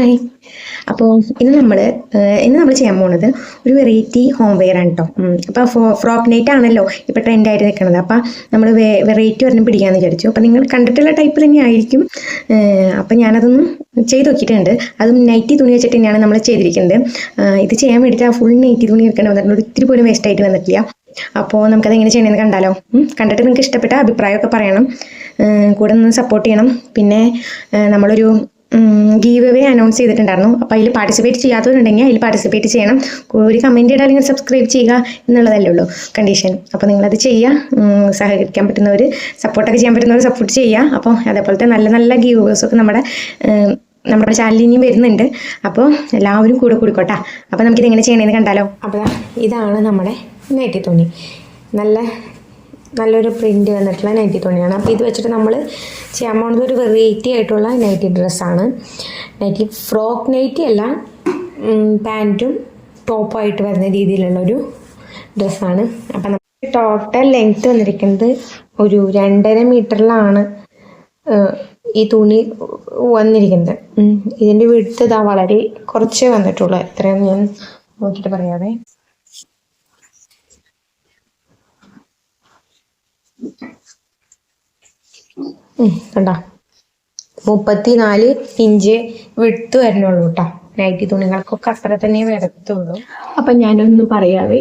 Hi. അപ്പോൾ ഇന്ന് നമ്മൾ ഇന്ന് നമ്മൾ ചെയ്യാൻ പോകുന്നത് ഒരു വെറൈറ്റി ഹോം വെയർ ആണ് കേട്ടോ അപ്പോൾ ഫ്രോക്ക് നൈറ്റ് ആണല്ലോ ഇപ്പോൾ ട്രെൻഡായിട്ട് നിൽക്കുന്നത് അപ്പോൾ നമ്മൾ വെറൈറ്റി ഒരെണ്ണം പിടിക്കാമെന്ന് വിചാരിച്ചു. അപ്പോൾ നിങ്ങൾ കണ്ടിട്ടുള്ള ടൈപ്പ് തന്നെ ആയിരിക്കും. അപ്പോൾ ഞാനതൊന്നും ചെയ്ത് നോക്കിയിട്ടുണ്ട്. അതും നൈറ്റി തുണി വെച്ചിട്ട് തന്നെയാണ് നമ്മൾ ചെയ്തിരിക്കുന്നത്. ഇത് ചെയ്യാൻ വേണ്ടിയിട്ട് ആ ഫുൾ നൈറ്റി തുണി എടുക്കേണ്ടി വന്നിട്ടുണ്ട്. ഒത്തിരി പോലും വേസ്റ്റ് ആയിട്ട് വന്നിട്ടില്ല. അപ്പോൾ നമുക്കത് എങ്ങനെ ചെയ്യണമെന്ന് കണ്ടാലോ. കണ്ടിട്ട് നിങ്ങൾക്ക് ഇഷ്ടപ്പെട്ട അഭിപ്രായമൊക്കെ പറയണം. കൂടെ നിന്ന് സപ്പോർട്ട് ചെയ്യണം. പിന്നെ നമ്മളൊരു ഗീവ് അവേ അനൗൺസ് ചെയ്തിട്ടുണ്ടായിരുന്നു. അപ്പോൾ അതിൽ പാർട്ടിസിപ്പേറ്റ് ചെയ്യാത്തവരുണ്ടെങ്കിൽ അതിൽ പാർട്ടിസിപ്പേറ്റ് ചെയ്യണം. ഒരു കമന്റ് ഇടാൻ അല്ലെങ്കിൽ സബ്സ്ക്രൈബ് ചെയ്യുക എന്നുള്ളതല്ലേ ഉള്ളൂ കണ്ടീഷൻ അപ്പോൾ നിങ്ങളത് ചെയ്യുക. സഹകരിക്കാൻ പറ്റുന്നവർ സപ്പോർട്ടൊക്കെ ചെയ്യാൻ പറ്റുന്നവർ സപ്പോർട്ട് ചെയ്യുക. അപ്പോൾ അതേപോലത്തെ നല്ല നല്ല ഗീവേഴ്സൊക്കെ നമ്മുടെ നമ്മുടെ ചാനലിൽ ഇനിയും വരുന്നുണ്ട്. അപ്പോൾ എല്ലാവരും കൂടെ കൂടിക്കോട്ടെ. അപ്പോൾ നമുക്കിത് എങ്ങനെ ചെയ്യണമെന്ന് കണ്ടാലോ അപ്പോൾ ഇതാണ് നമ്മുടെ നൈറ്റി തുണി നല്ല നല്ലൊരു പ്രിന്റ് വന്നിട്ടുള്ള നൈറ്റി തുണിയാണ്. അപ്പോൾ ഇത് വെച്ചിട്ട് നമ്മൾ ചെയ്യാൻ പോകുന്നത് ഒരു വെറൈറ്റി ആയിട്ടുള്ള നൈറ്റി ഡ്രസ്സാണ് നൈറ്റി ഫ്രോക്ക് നൈറ്റി അല്ല പാന്റും ടോപ്പായിട്ട് വരുന്ന രീതിയിലുള്ളൊരു ഡ്രസ്സാണ് അപ്പം നമ്മൾ ടോട്ടൽ ലെങ്ത്ത് വന്നിരിക്കുന്നത് ഒരു രണ്ടര മീറ്ററിലാണ് ഈ തുണി വന്നിരിക്കുന്നത്. ഇതിന്റെ വിടുത്ത് ഇതാ വളരെ കുറച്ചേ വന്നിട്ടുള്ളൂ. എത്രയെന്ന് ഞാൻ നോക്കിയിട്ട് പറയാവേ. കണ്ടോ? മുപ്പത്തി നാല് ഇഞ്ച് വിട്ട് വരണുള്ളൂ കേട്ടോ നൈറ്റി തുണികൾക്കൊക്കെ അത്ര തന്നെ വരത്തുള്ളൂ. അപ്പൊ ഞാനൊന്ന് പറയാവേ.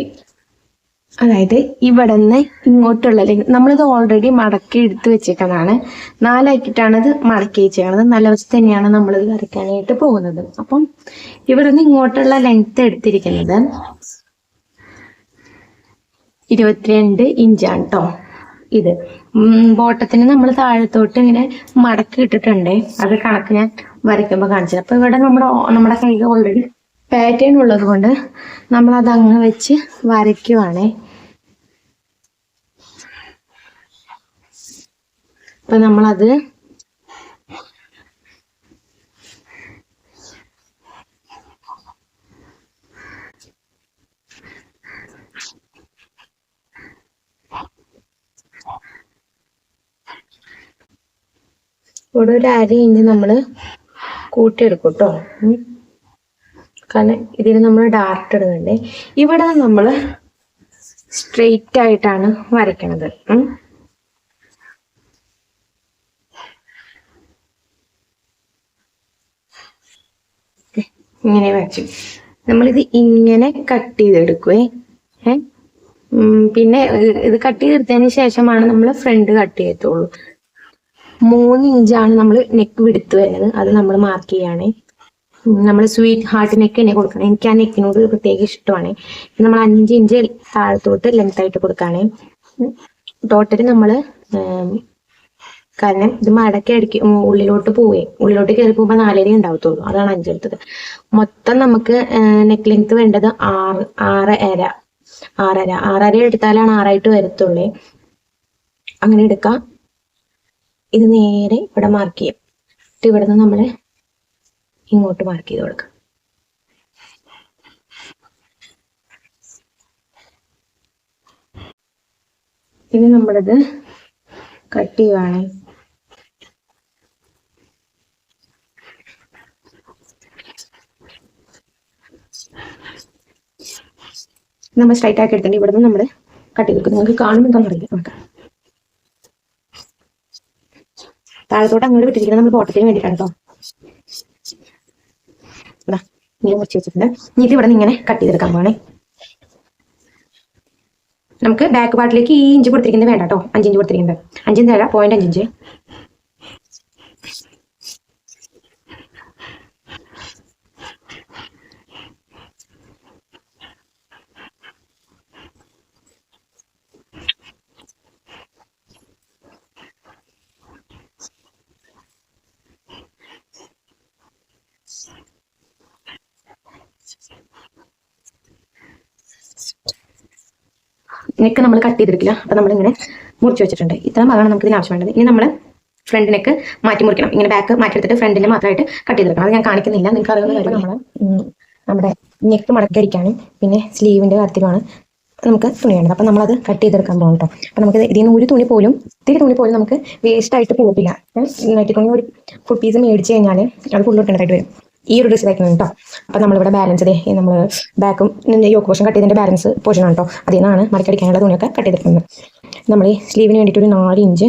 അതായത് ഇവിടെ നിന്ന് ഇങ്ങോട്ടുള്ള നമ്മളിത് ഓൾറെഡി മടക്കി എടുത്ത് വെച്ചേക്കുന്നതാണ്. നാലാക്കിയിട്ടാണ് ഇത് മടക്കി വെച്ചേക്കുന്നത് നല്ല വശത്ത് തന്നെയാണ് നമ്മളിത് വരയ്ക്കാനായിട്ട് പോകുന്നത്. അപ്പം ഇവിടെ നിന്ന് ഇങ്ങോട്ടുള്ള ലെങ്ത് എടുത്തിരിക്കുന്നത് ഇരുപത്തിരണ്ട് ഇഞ്ചാണ് കേട്ടോ ഇത്. ബോട്ടത്തിന് നമ്മൾ താഴത്തോട്ട് ഇങ്ങനെ മടക്കി ഇട്ടിട്ടുണ്ട്. അത് കണക്ക് ഞാൻ വരയ്ക്കുമ്പോൾ കാണിച്ചത് അപ്പൊ ഇവിടെ നമ്മുടെ നമ്മുടെ കൈകൾ ഓൾറെഡി പാറ്റേൺ ഉള്ളത് കൊണ്ട് നമ്മൾ അത് അങ്ങ് വെച്ച് വരയ്ക്കുവാണേ. അപ്പൊ നമ്മളത് ഇവിടെ ഒരു അര ഇഞ്ച് നമ്മൾ കൂട്ടിയെടുക്കും കേട്ടോ കാരണം ഇതിന് നമ്മൾ ഡാർട്ട് ഇടുന്നുണ്ട്. ഇവിടെ നമ്മൾ സ്ട്രെയിറ്റ് ആയിട്ടാണ് വരയ്ക്കണത്. ഇങ്ങനെ വരച്ചു. നമ്മളിത് ഇങ്ങനെ കട്ട് ചെയ്തെടുക്കുവേ. പിന്നെ ഇത് കട്ട് ചെയ്തെടുത്തതിന് ശേഷമാണ് നമ്മൾ ഫ്രണ്ട് കട്ട് ചെയ്യത്തുള്ളൂ. മൂന്ന് ഇഞ്ചാണ് നമ്മൾ നെക്ക് വിടുത്ത് വരുന്നത്. അത് നമ്മൾ മാർക്ക് ചെയ്യാണ്. നമ്മൾ സ്വീറ്റ് ഹാർട്ട് നെക്ക് തന്നെ കൊടുക്കണം. എനിക്ക് ആ നെക്കിനോട് പ്രത്യേക ഇഷ്ടമാണ്. നമ്മൾ അഞ്ച് ഇഞ്ച് താഴത്തോട്ട് ലെങ്ത് ആയിട്ട് കൊടുക്കുകയാണ് ടോട്ടലി നമ്മൾ കാരണം ഇത് മടക്കി അടിക്ക് ഉള്ളിലോട്ട് പോവേ. ഉള്ളിലോട്ട് കയറി പോകുമ്പോൾ നാലര ഉണ്ടാവത്തുള്ളൂ. അതാണ് അഞ്ചെടുത്തത് മൊത്തം നമുക്ക് നെക്ക് ലെങ്ത് വേണ്ടത് ആറ് ആറ് അര. ആറര. ആറര എടുത്താലാണ് ആറായിട്ട് വരത്തുള്ളേ. അങ്ങനെ എടുക്കാം. ഇത് നേരെ ഇവിടെ മാർക്ക് ചെയ്യും. എന്നിട്ട് ഇവിടെ നിന്ന് നമ്മൾ ഇങ്ങോട്ട് മാർക്ക് ചെയ്ത് കൊടുക്കാം. ഇനി നമ്മളിത് കട്ട് ചെയ്യുവാണ്. നമ്മൾ സ്ട്രൈറ്റ് ആക്കി എടുത്തിട്ട് ഇവിടെ നിന്ന് നമ്മൾ കട്ട് ചെയ്ത് നിങ്ങൾക്ക് കാണുമ്പോൾ എന്താണെന്ന് അറിയില്ല നോക്കാം താഴത്തോട്ട് അങ്ങോട്ട് വിട്ടിരിക്കുന്നത് നമ്മൾ പോട്ടത്തിന് വേണ്ടിയിട്ടാണ് കേട്ടോ മുറിച്ച് വെച്ചിട്ടുണ്ട്. ഇനി ഇവിടെ നിന്ന് ഇങ്ങനെ കട്ട് ചെയ്തെടുക്കാൻ പോകണേ നമുക്ക് ബാക്ക് പാർട്ടിലേക്ക് ഈ ഇഞ്ച് കൊടുത്തിരിക്കുന്നത് വേണ്ട കേട്ടോ അഞ്ചിഞ്ച് കൊടുത്തിരിക്കുന്നത്. അഞ്ചിഞ്ച് തരാം പോയിന്റ് അഞ്ചിഞ്ച് നെക്ക് നമ്മൾ കട്ട് ചെയ്തെടുക്കില്ല. അപ്പൊ നമ്മളിങ്ങനെ മുറിച്ച് വെച്ചിട്ടുണ്ട്. ഇത്രയും ഭാഗമാണ് നമുക്ക് ഇതിന് ആവശ്യം വേണ്ടത് ഇനി നമ്മൾ ഫ്രണ്ട് നെക്ക് മാറ്റി മുറിക്കണം. ഇങ്ങനെ ബാക്ക് മാറ്റി എടുത്തിട്ട് ഫ്രണ്ടിൽ മാത്രമായിട്ട് കട്ട് ചെയ്തെടുക്കണം. അത് ഞാൻ കാണിക്കുന്നില്ല. നിങ്ങൾക്ക് അറിയുന്ന കാര്യം നമ്മൾ നമ്മുടെ നെക്ക് മടക്കരിക്കാനും പിന്നെ സ്ലീവിന്റെ കാര്യത്തിലുമാണ് നമുക്ക് തുണി വേണ്ടത്. അപ്പം നമ്മളത് കട്ട് ചെയ്തെടുക്കാൻ പോകും കേട്ടോ അപ്പം നമുക്ക് ഇതിൽ നിന്ന് ഒരു തുണി പോലും ഇത്തിരി തുണി പോലും നമുക്ക് വേസ്റ്റ് ആയിട്ട് പോകില്ല നൈറ്റി തുണി ഒരു ഫുൾ പീസ് മേടിച്ച് കഴിഞ്ഞാൽ അത് ഫുള്ള് ഇട്ടേണ്ടതായിട്ട് വരും. ഈ ഒരു ഡ്രസ്സ് തയ്ക്കണം കേട്ടോ അപ്പം നമ്മളിവിടെ ബാലൻസ് ഇതേ നമ്മൾ ബാക്കും യോക്ക് പോർഷൻ കട്ട് ചെയ്തതിന്റെ ബാലൻസ് പോർഷൻ ആണ് കേട്ടോ അതിൽ നിന്നാണ് മടക്കടിക്കാനുള്ള തുണിയൊക്കെ കട്ട് ചെയ്തിരിക്കുന്നത് നമ്മൾ ഈ സ്ലീവിന് വേണ്ടിയിട്ട് ഒരു നാല് ഇഞ്ച്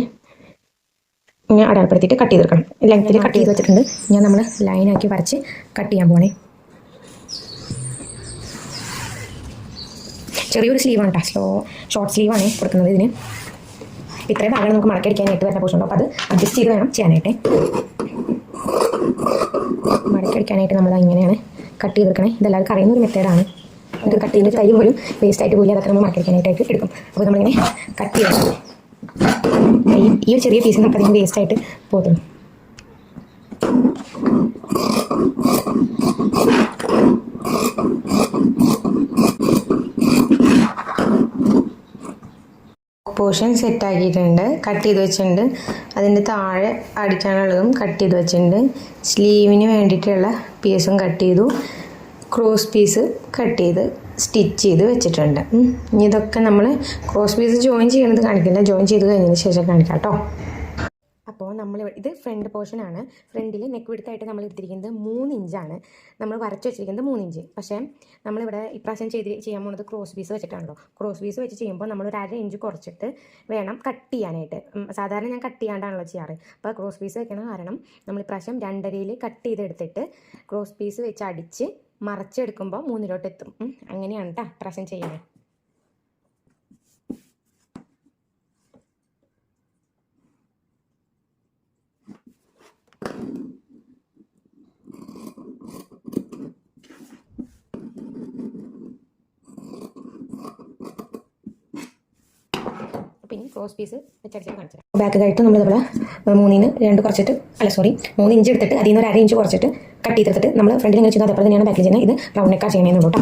ഇങ്ങനെ അടയാളപ്പെടുത്തിയിട്ട് കട്ട് ചെയ്തെടുക്കണം. ലെങ്ത്തിൽ കട്ട് ചെയ്ത് വെച്ചിട്ടുണ്ട്. ഞാൻ നമ്മൾ ലൈനാക്കി വരച്ച് കട്ട് ചെയ്യാൻ പോകണേ ചെറിയൊരു സ്ലീവാണ് കേട്ടോ സ്ലോ ഷോർട്ട് സ്ലീവാണ് കൊടുക്കുന്നത് ഇതിന്. ഇത്രയും ഭാഗമാണ് നമുക്ക് മടക്കടിക്കാനായിട്ട് വരുന്ന പോർഷൻ അപ്പോൾ അത് അഡ്ജസ്റ്റ് ചെയ്ത് വേണം ചെയ്യാനായിട്ട്. മടക്കടിക്കാനായിട്ട് നമ്മൾ ഇങ്ങനെയാണ് കട്ട് ചെയ്തെടുക്കണേ. ഇതെല്ലാവർക്കും അറിയുന്ന ഒരു മെത്തേഡാണ് ഇത് കട്ട് ചെയ്ത് തൈ പോലും വേസ്റ്റ് ആയിട്ട് പോലും അതൊക്കെ നമ്മൾ മടക്കടിക്കാനായിട്ട് എടുക്കും. അപ്പോൾ നമ്മളിങ്ങനെ കട്ട് ചെയ്യണം. ഈ ഒരു ചെറിയ പീസ് നമുക്ക് അതിന് വേസ്റ്റ് ആയിട്ട് പോകത്തുള്ളൂ. പോർഷൻ സെറ്റ് ആക്കിയിട്ടുണ്ട് കട്ട് ചെയ്ത് വെച്ചിട്ടുണ്ട്. അതിന്റെ താഴെ അടിക്കാനുള്ളതും കട്ട് ചെയ്ത് വെച്ചിട്ടുണ്ട്. സ്ലീവിന് വേണ്ടിയിട്ടുള്ള പീസും കട്ട് ചെയ്തു. ക്രോസ് പീസ് കട്ട് ചെയ്ത് സ്റ്റിച്ച് ചെയ്ത് വെച്ചിട്ടുണ്ട്. ഇനി ഇതൊക്കെ നമ്മൾ ക്രോസ് പീസ് ജോയിൻ ചെയ്യണത് കാണിക്കില്ല. ജോയിൻ ചെയ്ത് കഴിഞ്ഞതിന് ശേഷം കാണിക്കാം കേട്ടോ. അപ്പോൾ നമ്മൾ ഇത് ഫ്രണ്ട് പോർഷനാണ് ഫ്രണ്ടിൽ നെക്ക് വിടുത്തായിട്ട് നമ്മൾ എടുത്തിരിക്കുന്നത് മൂന്ന് ഇഞ്ചാണ് നമ്മൾ വരച്ച് വെച്ചിരിക്കുന്നത് മൂന്ന് ഇഞ്ച് പക്ഷേ നമ്മളിവിടെ ഇപ്രാവശ്യം ചെയ്ത് ചെയ്യാൻ പോകുന്നത് ക്രോസ് പീസ് വെച്ചിട്ടാണല്ലോ. ക്രോസ് പീസ് വെച്ച് ചെയ്യുമ്പോൾ നമ്മൾ ഒരു അര ഇഞ്ച് കുറച്ചിട്ട് വേണം കട്ട് ചെയ്യാനായിട്ട്. സാധാരണ ഞാൻ കട്ട് ചെയ്യാണ്ടാണല്ലോ ചെയ്യാറ്. അപ്പോൾ ക്രോസ് പീസ് വെക്കണം. കാരണം നമ്മൾ ഇപ്രാവശ്യം രണ്ടരയിൽ കട്ട് ചെയ്തെടുത്തിട്ട് ക്രോസ് പീസ് വെച്ച് അടിച്ച് മറച്ചെടുക്കുമ്പോൾ മൂന്നിലോട്ട് എത്തും അങ്ങനെയാണ് കേട്ടോ ഇപ്രാവശ്യം ചെയ്യുന്നത്. പിന്നെ ക്രോസ് പീസ് വെച്ചടിച്ച് കാണിച്ചു ബാക്ക് കഴിഞ്ഞിട്ട് നമ്മളെ മൂന്നിന് രണ്ട് കുറച്ചിട്ട് അല്ല സോറി മൂന്ന് ഇഞ്ച് എടുത്തിട്ട് അതിൽ നിന്ന് ഒരു അര ഇഞ്ച് കുറച്ചിട്ട് കട്ട് ചെയ്തെടുത്തിട്ട് നമ്മൾ ഫ്രണ്ടിൽ ഇങ്ങനെ ചെയ്യുന്നത് അതേപോലെ തന്നെയാണ് ബാക്കിൽ ചെയ്യുന്നത്. ഇത് റൗണ്ട് നെക്കാ ചെയ്യണമെന്നുള്ളൂ കേട്ടോ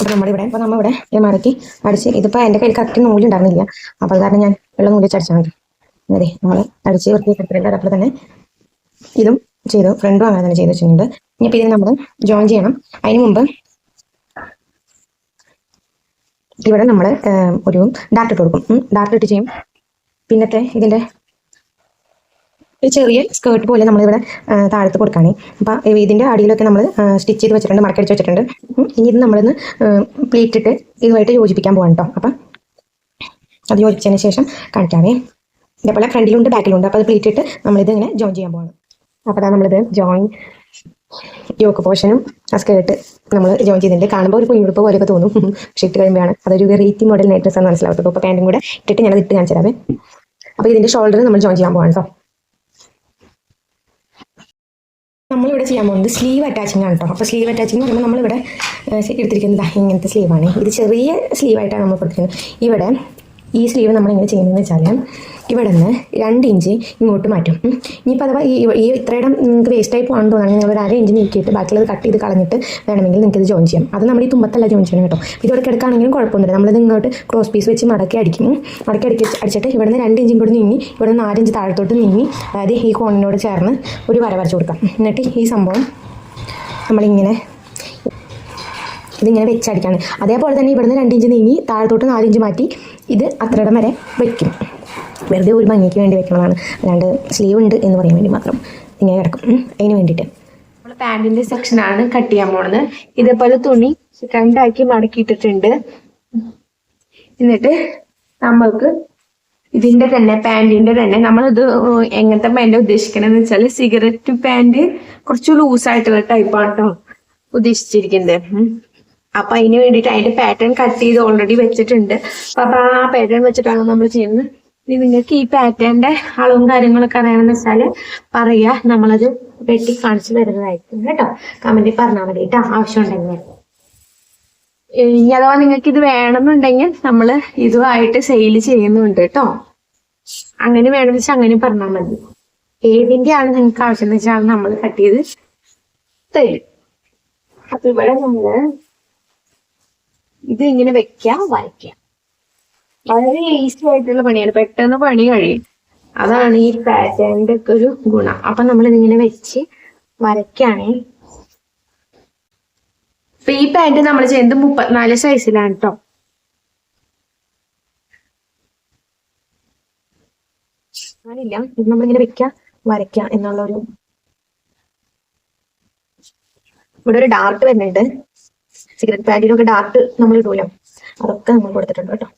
അപ്പോൾ നമ്മളിവിടെ ഇപ്പോൾ നമ്മളിവിടെ ഇത് മടക്കി അടിച്ച് ഇതിപ്പോൾ എന്റെ കയ്യിൽ കറക്റ്റ് നൂലുണ്ടായിരുന്നില്ല. അപ്പോൾ അത് കാരണം ഞാൻ വെള്ളം നൂലിച്ച് അടിച്ചാൽ മതി. അതെ നമ്മൾ അടിച്ച് വൃത്തിയാക്കി എടുത്തിട്ടുണ്ട്. അതേപോലെ തന്നെ ഇതും ചെയ്തു ഫ്രണ്ടും അങ്ങനെ തന്നെ ചെയ്ത് വെച്ചിട്ടുണ്ട്. ഇനിയിപ്പോൾ ഇതിന് നമ്മൾ ജോയിൻ ചെയ്യണം. അതിന് മുമ്പ് ഇവിടെ നമ്മൾ ഒരു ഡാർട്ട് ഇട്ട് കൊടുക്കും. ഡാർട്ട് ഇട്ട് ചെയ്യും. പിന്നത്തെ ഇതിന്റെ ഒരു ചെറിയ സ്കേർട്ട് പോലെ നമ്മളിവിടെ താഴത്ത് കൊടുക്കുകയാണ് അപ്പം ഇതിന്റെ അടിയിലൊക്കെ നമ്മൾ സ്റ്റിച്ച് ചെയ്ത് വെച്ചിട്ടുണ്ട് മടക്കടിച്ച് വെച്ചിട്ടുണ്ട്. ഇനി ഇത് നമ്മളിന്ന് പ്ലീറ്റ് ഇട്ട് ഇതുമായിട്ട് യോജിപ്പിക്കാൻ പോകാം കേട്ടോ അപ്പം അത് യോജിച്ചതിന് ശേഷം കാണിക്കാമേ ഇതേപോലെ ഫ്രണ്ടിലുണ്ട് ബാക്കിലുണ്ട് അപ്പോൾ അത് പ്ലീറ്റ് ഇട്ട് നമ്മളിത് ഇങ്ങനെ ജോയിൻ ചെയ്യാൻ പോവാണ്. അപ്പോൾ നമ്മളിത് ജോയിൻ യോക്ക് പോർഷനും ആ നമ്മൾ ജോയിൻ ചെയ്തിട്ടുണ്ട്. കാണുമ്പോൾ ഒരു കുഞ്ഞുടുപ്പ് പോലെയൊക്കെ തോന്നും. പക്ഷേ ഇട്ട് കഴിയുമ്പോഴാണ്. അതൊരു വെറൈറ്റി മോഡൽ നൈറ്റ് ഡ്രസ്സാണ് മനസ്സിലാവത്തുള്ളൂ അപ്പോൾ പാന്റും കൂടെ ഇട്ടിട്ട് ഞാനത് ഇട്ട് കാണിച്ചു തരാവേ. അപ്പോൾ ഇതിന്റെ ഷോൾഡർ നമ്മൾ ജോയിൻ ചെയ്യാൻ പോകാം കേട്ടോ നമ്മളിവിടെ ചെയ്യാൻ പോകുന്നത് സ്ലീവ് അറ്റാച്ചിങ് ആണ് കേട്ടോ അപ്പോൾ സ്ലീവ് അറ്റാച്ചിങ് പറയുമ്പോൾ നമ്മളിവിടെ എടുത്തിരിക്കുന്നത് ഇങ്ങനത്തെ സ്ലീവാണ് ഇത് ചെറിയ സ്ലീവായിട്ടാണ് നമ്മൾ കൊടുത്തിരിക്കുന്നത്. ഇവിടെ ഈ സ്ലീവ് നമ്മൾ എങ്ങനെ ചെയ്യുന്നതെന്ന് വെച്ചാൽ ഇവിടെ നിന്ന് രണ്ട് ഇഞ്ച് ഇങ്ങോട്ട് മാറ്റും. ഇനിയിപ്പോൾ അഥവാ ഈ ഈ ഇത്രയിടം നിങ്ങൾക്ക് വേസ്റ്റ് ആയി പോകാൻ തോന്നുകയാണെങ്കിൽ നിങ്ങൾ ഒരു അര ഇഞ്ച് നീക്കിയിട്ട് ബാക്കിയുള്ളത് കട്ട് ചെയ്ത് കളഞ്ഞിട്ട് വേണമെങ്കിൽ നിങ്ങൾക്ക് ഇത് ജോയിൻ ചെയ്യാം. അത് നമ്മൾ ഈ തുമ്പത്തല്ല ജോയിൻ ചെയ്യണം കേട്ടോ. ഇതോടെ കിടക്കുകയാണെങ്കിലും കുഴപ്പമൊന്നുമില്ല. നമ്മളിത് ഇങ്ങോട്ട് ക്രോസ് പീസ് വെച്ച് മടക്കി അടിക്കും. മടക്കി അടിക്കി അടിച്ചിട്ട് ഇവിടെ നിന്ന് രണ്ട് ഇഞ്ചും കൂടി നീങ്ങി ഇവിടെ നിന്ന് നാലഞ്ച് താഴത്തോട്ട് നീങ്ങി അതായത് ഈ കോണിനോട് ചേർന്ന് ഒരു വര വരച്ച് കൊടുക്കാം. എന്നിട്ട് ഈ സംഭവം നമ്മളിങ്ങനെ ഇതിങ്ങനെ വെച്ചടിക്കാണ്. അതേപോലെ തന്നെ ഇവിടുന്ന് രണ്ട് ഇഞ്ച് നീങ്ങി താഴത്തോട്ട് നാലിഞ്ച് മാറ്റി ഇത് അത്രയിടം വരെ വയ്ക്കും. വെറുതെ ഒരു ഭംഗിക്ക് വേണ്ടി വെക്കുന്നതാണ് അല്ലാണ്ട് സ്ലീവ് ഉണ്ട് എന്ന് പറയാൻ വേണ്ടി മാത്രം ഇങ്ങനെ കിടക്കും. അതിന് വേണ്ടിയിട്ട്. നമ്മൾ പാന്റിന്റെ സെക്ഷനാണ് കട്ട് ചെയ്യാൻ പോണത്. ഇതേപോലെ തുണി രണ്ടാക്കി മടക്കിയിട്ടിട്ടുണ്ട് എന്നിട്ട് നമ്മൾക്ക് ഇതിന്റെ തന്നെ പാന്റിന്റെ തന്നെ നമ്മളിത് എങ്ങനത്തെ പാന്റ് ഉദ്ദേശിക്കണമെന്ന് വെച്ചാൽ സിഗരറ്റ് പാന്റ് കുറച്ച് ലൂസായിട്ടുള്ള ടൈപ്പാണ് കേട്ടോ ഉദ്ദേശിച്ചിരിക്കുന്നത്. അപ്പൊ അതിന് വേണ്ടിയിട്ട് അതിന്റെ പാറ്റേൺ കട്ട് ചെയ്ത് ഓൾറെഡി വെച്ചിട്ടുണ്ട്. അപ്പൊ ആ പാറ്റേൺ വെച്ചിട്ടാണ് നമ്മൾ ചെയ്യുന്നത്. ഇനി നിങ്ങൾക്ക് ഈ പാറ്റേണിന്റെ അളവും കാര്യങ്ങളൊക്കെ അറിയണമെന്ന് വെച്ചാൽ പറയാ. നമ്മളത് വെട്ടി കാണിച്ചു തരുന്നതായിരിക്കും കേട്ടോ. കമന്റിൽ പറഞ്ഞാൽ മതി കേട്ടോ. ആവശ്യം ഉണ്ടെങ്കിൽ. ഇനി അഥവാ നിങ്ങൾക്ക് ഇത് വേണമെന്നുണ്ടെങ്കിൽ നമ്മൾ ഇതുമായിട്ട് സെയിൽ ചെയ്യുന്നുണ്ട് കേട്ടോ. അങ്ങനെ വേണമെന്ന് വെച്ചാൽ അങ്ങനെ പറഞ്ഞാൽ മതി. ഏതിന്റെ ആണ് നിങ്ങൾക്ക് ആവശ്യം എന്ന് വെച്ചാൽ നമ്മൾ കട്ട് ചെയ്ത് തരും. അപ്പൊ ഇവിടെ നമ്മൾ ഇത് ഇങ്ങനെ വെക്കാം വരയ്ക്കാം വളരെ ഈസി ആയിട്ടുള്ള പണിയാണ്. പെട്ടെന്ന് പണി കഴിയും. അതാണ് ഈ പാറ്റേണിന്റെ ഒക്കെ ഒരു ഗുണം. അപ്പൊ നമ്മൾ ഇതിങ്ങനെ വെച്ച് വരയ്ക്കാണേ അപ്പൊ ഈ പാന്റ് നമ്മൾ ചെയ്യുന്നത് മുപ്പത്തിനാല് സൈസിലാണ് കേട്ടോ ഞാനില്ല ഇത് നമ്മളിങ്ങനെ വെക്കാം വരയ്ക്കാം എന്നുള്ള ഒരു ഇവിടെ ഒരു ഡാർട്ട് വരുന്നുണ്ട്. സിഗരറ്റ് പാന്റിനൊക്കെ ഡാർക്ക് നമ്മൾ ഇടൂലോ? അതൊക്കെ നമ്മൾ കൊടുത്തിട്ടുണ്ട് കേട്ടോ.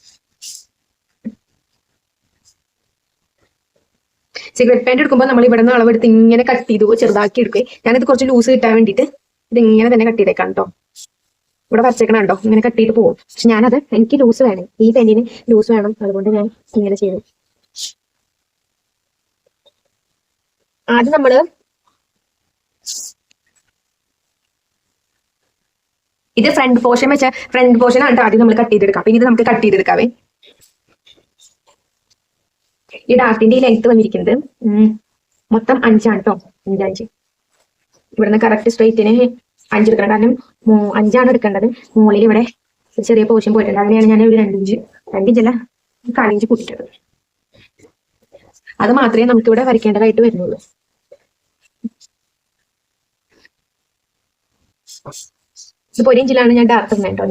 സിഗരറ്റ് പാന്റ് എടുക്കുമ്പോൾ നമ്മൾ ഇവിടെ നിന്ന് അളവെടുത്ത് ഇങ്ങനെ കട്ട് ചെയ്തു ചെറുതാക്കി എടുക്കുക ഞാനിത് കുറച്ച് ലൂസ് കിട്ടാൻ വേണ്ടിയിട്ട് ഇത് ഇങ്ങനെ തന്നെ കട്ട് ചെയ്തേക്കാം കേട്ടോ. ഇവിടെ വരച്ചേക്കണം കേട്ടോ ഇങ്ങനെ കട്ട് ചെയ്ത് പോകും പക്ഷെ ഞാനത് എനിക്ക് ലൂസ് വേണം. ഈ പെന്നിന് ലൂസ് വേണം. അതുകൊണ്ട് ഞാൻ ഇങ്ങനെ ചെയ്തു. ആദ്യം നമ്മൾ ഇത് ഫ്രണ്ട് പോർഷൻ വെച്ച ഫ്രണ്ട് പോർഷൻ ആണ് ആദ്യം നമ്മൾ കട്ട് ചെയ്തെടുക്കാം. പിന്നെ ഇത് നമുക്ക് കട്ട് ചെയ്തെടുക്കാവേ. ഈ ഡാർട്ടിന്റെ ഈ ലെങ്ത് വന്നിരിക്കുന്നത് മൊത്തം അഞ്ചാണ് കേട്ടോ അഞ്ചഞ്ച് ഇവിടുന്ന് കറക്റ്റ് സ്ട്രൈറ്റിന് അഞ്ചെടുക്കണം കാരണം മൂ- അഞ്ചാണ് എടുക്കേണ്ടത്. മുകളിൽ ഇവിടെ ചെറിയ പോർഷൻ പോയിട്ടുണ്ട്. അങ്ങനെയാണ് ഞാൻ ഒരു രണ്ടിഞ്ച് രണ്ടിഞ്ചല്ല കാലിഞ്ച് കൂട്ടിയിട്ടത്. അത് മാത്രമേ നമുക്ക് ഇവിടെ വരയ്ക്കേണ്ടതായിട്ട് വരുന്നുള്ളൂ. ഇതിപ്പോ ഒരു ഇഞ്ചിലാണ് ഞാൻ ഡാർക്ക് ഇടുന്നത് കേട്ടോ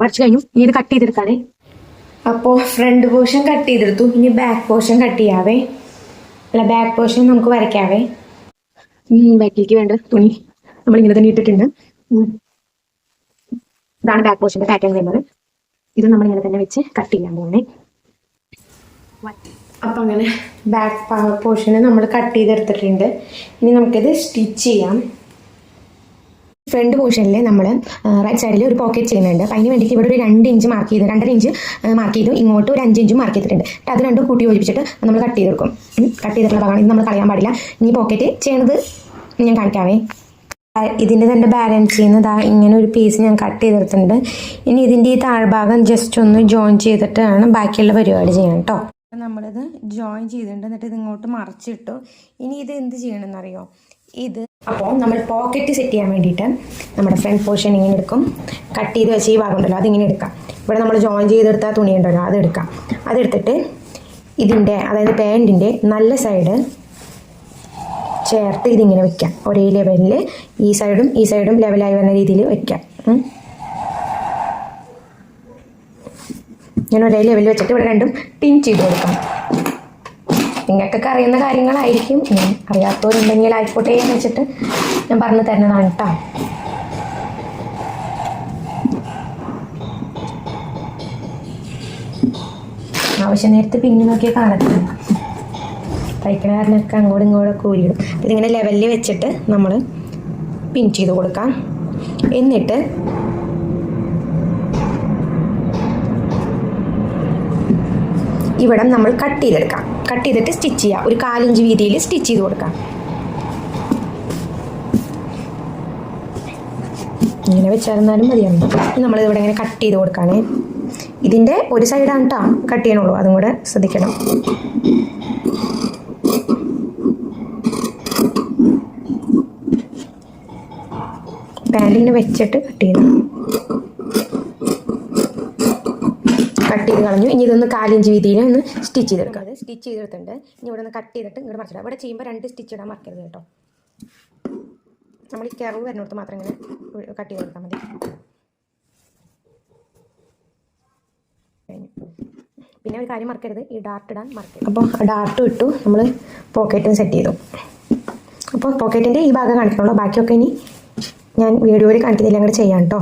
വരച്ചു കഴിഞ്ഞു. ഇനി ഇത് കട്ട് ചെയ്തെടുക്കാനേ അപ്പോൾ ഫ്രണ്ട് പോർഷൻ കട്ട് ചെയ്തെടുത്തു. ഇനി ബാക്ക് പോർഷൻ കട്ട് ചെയ്യാവേ. അല്ല ബാക്ക് പോർഷൻ നമുക്ക് വരയ്ക്കാവേ. ബാക്കിലേക്ക് വേണ്ട തുണി. നമ്മൾ ഇങ്ങനെ തന്നെ ഇട്ടിട്ടുണ്ട്. ഇതാണ് ബാക്ക് പോർഷന്റെ പാറ്റേൺ വരുന്നത്. ഇത് നമ്മൾ ഇങ്ങനെ തന്നെ വെച്ച് കട്ട് ചെയ്യാൻ പോകുന്നേ അപ്പം അങ്ങനെ ബാക്ക് പോർഷന് നമ്മൾ കട്ട് ചെയ്തെടുത്തിട്ടുണ്ട്. ഇനി നമുക്കിത് സ്റ്റിച്ച് ചെയ്യാം. ഫ്രണ്ട് പോർഷനിൽ നമ്മൾ റൈറ്റ് സൈഡിൽ ഒരു പോക്കറ്റ് ചെയ്യുന്നുണ്ട്. അപ്പം അതിന് വേണ്ടിയിട്ട് ഇവിടെ ഒരു രണ്ട് ഇഞ്ച് മാർക്ക് ചെയ്ത് രണ്ടര ഇഞ്ച് മാർക്ക് ചെയ്തു. ഇങ്ങോട്ട് ഒരു അഞ്ച് ഇഞ്ച് മാർക്ക് ചെയ്തിട്ടുണ്ട്. എന്നിട്ട് അത് രണ്ടും കൂട്ടി യോജിപ്പിച്ചിട്ട് നമ്മൾ കട്ട് ചെയ്തെടുക്കും. കട്ട് ചെയ്തിട്ടുള്ള ഭാഗമാണ്. ഇത് നമ്മൾ കളയാൻ പാടില്ല. ഇനി പോക്കറ്റ് ചെയ്യണത് ഞാൻ കാണിക്കാമേ ഇതിന്റെ തന്നെ ബാലൻസ് ചെയ്യുന്നത് ഇങ്ങനെ ഒരു പീസ് ഞാൻ കട്ട് ചെയ്തെടുത്തിട്ടുണ്ട്. ഇനി ഇതിന്റെ ഈ താഴ്ഭാഗം ജസ്റ്റ് ഒന്ന് ജോയിൻ ചെയ്തിട്ടാണ് ബാക്കിയുള്ള പരിപാടി ചെയ്യണം കേട്ടോ നമ്മളിത് ജോയിൻ ചെയ്തിട്ടുണ്ട്. എന്നിട്ട് ഇത് ഇങ്ങോട്ട് മറച്ചിട്ടു. ഇനി ഇത് എന്ത് ചെയ്യണമെന്നറിയോ? ഇത് അപ്പോൾ നമ്മൾ പോക്കറ്റ് സെറ്റ് ചെയ്യാൻ വേണ്ടിയിട്ട് നമ്മുടെ ഫ്രണ്ട് പോർഷൻ ഇങ്ങനെ എടുക്കും. കട്ട് ചെയ്ത് വെച്ച ഈ ഭാഗം ഉണ്ടല്ലോ അതിങ്ങനെ എടുക്കാം. ഇവിടെ നമ്മൾ ജോയിൻ ചെയ്തെടുത്ത തുണി ഉണ്ടല്ലോ അതെടുക്കാം അതെടുത്തിട്ട് ഇതിന്റെ അതായത് പാന്റിന്റെ നല്ല സൈഡ് ചേർത്ത് ഇതിങ്ങനെ വെക്കാം. ഒരേ ലെവലിൽ ഈ സൈഡും ഈ സൈഡും ലെവലായി വരുന്ന രീതിയിൽ വെക്കാം. ഞാൻ ഒരേ ലെവലിൽ വെച്ചിട്ട് ഇവിടെ രണ്ടും പിൻ ചെയ്ത് കൊടുക്കാം. നിങ്ങൾക്കൊക്കെ അറിയുന്ന കാര്യങ്ങളായിരിക്കും. ഞാൻ അറിയാത്തവരുണ്ടെങ്കിൽ ആയിക്കോട്ടെ എന്ന് വെച്ചിട്ട് ഞാൻ പറഞ്ഞു തരുന്നതാണ് കേട്ടോ. ആവശ്യ നേരത്തെ പിന്നെ നോക്കിയാൽ കാണത്തില്ല. തയ്ക്കണ കാരണമൊക്കെ അങ്ങോട്ടും ഇങ്ങോട്ടൊക്കെ ഊരിയിടും. ഇതിങ്ങനെ ലെവലിൽ വെച്ചിട്ട് നമ്മൾ പിൻ ചെയ്ത് കൊടുക്കാം. എന്നിട്ട് ഇവിടെ നമ്മൾ കട്ട് ചെയ്തെടുക്കാം. കട്ട് ചെയ്തിട്ട് സ്റ്റിച്ച് ചെയ്യുക ഒരു കാലിഞ്ച് വീതിയിൽ സ്റ്റിച്ച് ചെയ്ത് കൊടുക്കാം. ഇങ്ങനെ വെച്ചായിരുന്നാലും മതിയാണ് നമ്മൾ ഇവിടെ ഇങ്ങനെ കട്ട് ചെയ്ത് കൊടുക്കാനേ. ഇതിന്റെ ഒരു സൈഡാണ് കേട്ടോ കട്ട് ചെയ്യണുള്ളൂ. അതും കൂടെ ശ്രദ്ധിക്കണം. പാന്റിങ്ങനെ വെച്ചിട്ട് കട്ട് ചെയ്യണം കട്ട് ചെയ്ത് കളഞ്ഞു. ഇനി ഇതൊന്ന് കാലിഞ്ച് വീതിയിൽ ഒന്ന് സ്റ്റിച്ച് ചെയ്തെടുക്കാം. സ്റ്റിച്ച് ചെയ്തെടുത്തിട്ടുണ്ട്. ഇനി ഇവിടെ ഒന്ന് കട്ട് ചെയ്തിട്ട് ഇങ്ങോട്ട് മറിച്ചിടാം. ഇവിടെ ചെയ്യുമ്പോൾ രണ്ട് സ്റ്റിച്ച് ഇടാൻ മറക്കരുത് കേട്ടോ. നമ്മൾ ഈ കറവ് വരുന്നിടത്ത് മാത്രം ഇങ്ങനെ കട്ട് ചെയ്ത് കൊടുത്താൽ മതി. പിന്നെ ഒരു കാര്യം മറക്കരുത്. ഈ ഡാർട്ട് ഇടാൻ മറക്കരുത്. അപ്പോൾ ഡാർട്ട് ഇട്ടു. നമ്മൾ പോക്കറ്റും സെറ്റ് ചെയ്തു. അപ്പോൾ പോക്കറ്റിന്റെ ഈ ഭാഗം കാണിക്കണുള്ളൂ. ബാക്കിയൊക്കെ ഇനി ഞാൻ വീഡിയോയിൽ കാണിക്കുന്നില്ല അങ്ങോട്ട് ചെയ്യാം കേട്ടോ.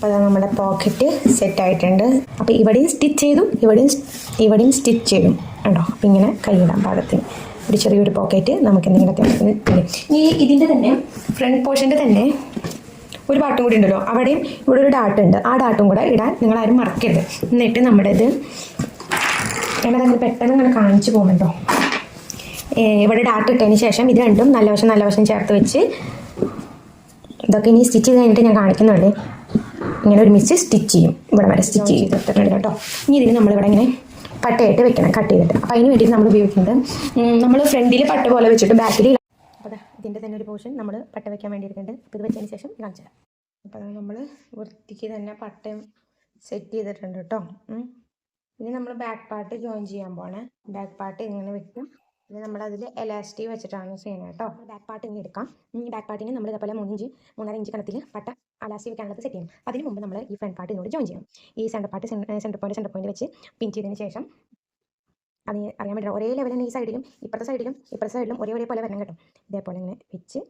അപ്പോൾ നമ്മുടെ പോക്കറ്റ് സെറ്റ് ആയിട്ടുണ്ട്. അപ്പോൾ ഇവിടെയും സ്റ്റിച്ച് ചെയ്തു ഇവിടെയും ഇവിടെയും സ്റ്റിച്ച് ചെയ്തു. ഉണ്ടോ അപ്പോൾ ഇങ്ങനെ കൈയിടാൻ പാടത്തിന് ഒരു ചെറിയൊരു പോക്കറ്റ് നമുക്ക് എന്തെങ്കിലും അത്യാവശ്യത്തിന്. ഇനി ഇതിന്റെ തന്നെ ഫ്രണ്ട് പോർഷന്റെ തന്നെ ഒരു പാട്ടും കൂടി ഉണ്ടല്ലോ. അവിടെയും ഇവിടെ ഒരു ഡാട്ട് ഉണ്ട്. ആ ഡാട്ടും കൂടെ ഇടാൻ നിങ്ങൾ ആരും മറക്കരുത്. എന്നിട്ട് നമ്മുടെ ഇത് ഞാനത് അങ്ങനെ പെട്ടെന്ന് ഇങ്ങനെ കാണിച്ചു പോകുന്നുണ്ടോ? ഇവിടെ ഡാട്ട് ഇട്ടതിന് ശേഷം ഇത് രണ്ടും നല്ല വശം നല്ല വശം ചേർത്ത് വെച്ച് ഇതൊക്കെ ഇനി സ്റ്റിച്ച് ചെയ്ത് കഴിഞ്ഞിട്ട് ഞാൻ കാണിക്കുന്നുള്ളൂ ഇങ്ങനെ ഒരുമിച്ച് സ്റ്റിച്ച് ചെയ്യും. ഇവിടെ വരെ സ്റ്റിച്ച് ചെയ്ത് ചെയ്തിട്ടുണ്ട് കേട്ടോ. ഇനി ഇതിന് നമ്മളിവിടെ ഇങ്ങനെ പട്ടയായിട്ട് വെക്കണം കട്ട് ചെയ്തിട്ട്. അപ്പോൾ അതിന് വേണ്ടിയിട്ട് നമ്മൾ ഉപയോഗിക്കുന്നത് നമ്മൾ ഫ്രണ്ടിൽ പട്ട പോലെ വെച്ചിട്ട് ബാക്കിൽ അപ്പോൾ ഇതിന്റെ തന്നെ ഒരു പോർഷൻ നമ്മൾ പട്ട വെക്കാൻ വേണ്ടി എടുക്കുന്നുണ്ട് അപ്പോൾ ഇത് വെച്ചതിന് ശേഷം കാണിച്ചു തരാം അപ്പോൾ നമ്മൾ വൃത്തിക്ക് തന്നെ പട്ടയും സെറ്റ് ചെയ്തിട്ടുണ്ട് കേട്ടോ. ഇനി നമ്മൾ ബാക്ക് പാർട്ട് ജോയിൻ ചെയ്യാൻ പോണേ ബാക്ക് പാർട്ട് ഇങ്ങനെ വെക്കും. പിന്നെ നമ്മളതിൽ എലാസ്റ്റിക് വെച്ചിട്ടാണ് ചെയ്യുന്നത് കേട്ടോ. ബാക്ക് പാർട്ട് ഇങ്ങനെ എടുക്കാം. ബാക്ക് പാർട്ടിന് നമ്മൾ ഇതേപോലെ മൂന്നിഞ്ച് മൂന്നര ഇഞ്ച് കണത്തിൽ പട്ട അലാസ്റ്റിക് വെക്കാനുള്ളത് സെറ്റ് ചെയ്യണം. അതിന് മുമ്പ് നമ്മൾ ഈ ഫ്രണ്ട് പാർട്ട് ഇതിനോട് ജോയിൻ ചെയ്യണം. ഈ centre part centre point centre point വെച്ച് പിൻ ചെയ്തതിന് ശേഷം അത് അറിയാൻ പറ്റില്ല ഒരേ ലെവൽ തന്നെ ഈ സൈഡിലും ഇപ്പുറത്തെ സൈഡിലും ഇപ്പുറത്തെ സൈഡിലും ഒരേ ഒരേ പോലെ വരണം കേട്ടോ. ഇതേപോലെ ഇങ്ങനെ വെച്ച്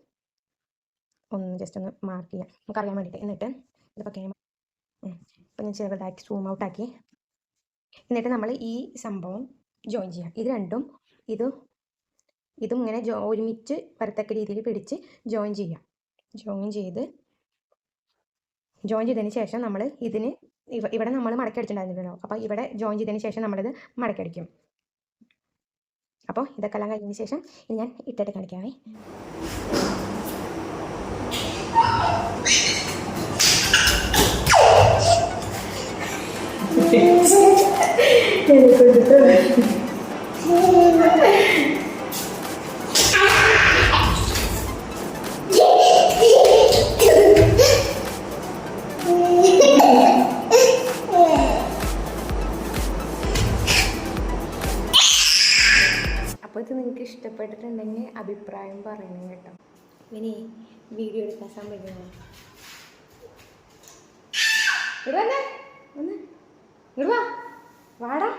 ഒന്ന് ജസ്റ്റ് ഒന്ന് മാർക്ക് ചെയ്യാം. നമുക്ക് അറിയാൻ വേണ്ടിയിട്ട് എന്നിട്ട് ഇതിപ്പോൾ ക്യാമ ഇപ്പം ഞാൻ ചെറുതാക്കി സൂം ഔട്ട് ആക്കി. എന്നിട്ട് നമ്മൾ ഈ സംഭവം ജോയിൻ ചെയ്യാം. ഇത് രണ്ടും ഇത് ഇതും ഇങ്ങനെ ജോ ഒരുമിച്ച് വരത്തക്ക രീതിയിൽ പിടിച്ച് ജോയിൻ ചെയ്യാം. ജോയിൻ ചെയ്ത് ജോയിൻ ചെയ്തതിന് ശേഷം നമ്മൾ ഇതിന് ഇവിടെ നമ്മൾ മടക്കി അടിച്ചിട്ടുണ്ടായിരുന്നല്ലോ അപ്പോൾ ഇവിടെ ജോയിൻ ചെയ്തതിന് ശേഷം നമ്മളിത് മടക്കി അടിക്കും. അപ്പോൾ ഇതൊക്കെ എല്ലാം കഴിഞ്ഞതിന് ശേഷം ഇത് ഞാൻ ഇട്ടിട്ട് കാണിക്കാമേ Thank ഇത് നിങ്ങൾക്ക് ഇഷ്ടപ്പെട്ടിട്ടുണ്ടെങ്കിൽ അഭിപ്രായം പറയണം കേട്ടോ. ഇനി വീഡിയോ എടുക്കാൻ സമ്മതിക്കണം ഇവിടെ ഒന്ന് വന്ന്. വാ വാടാ.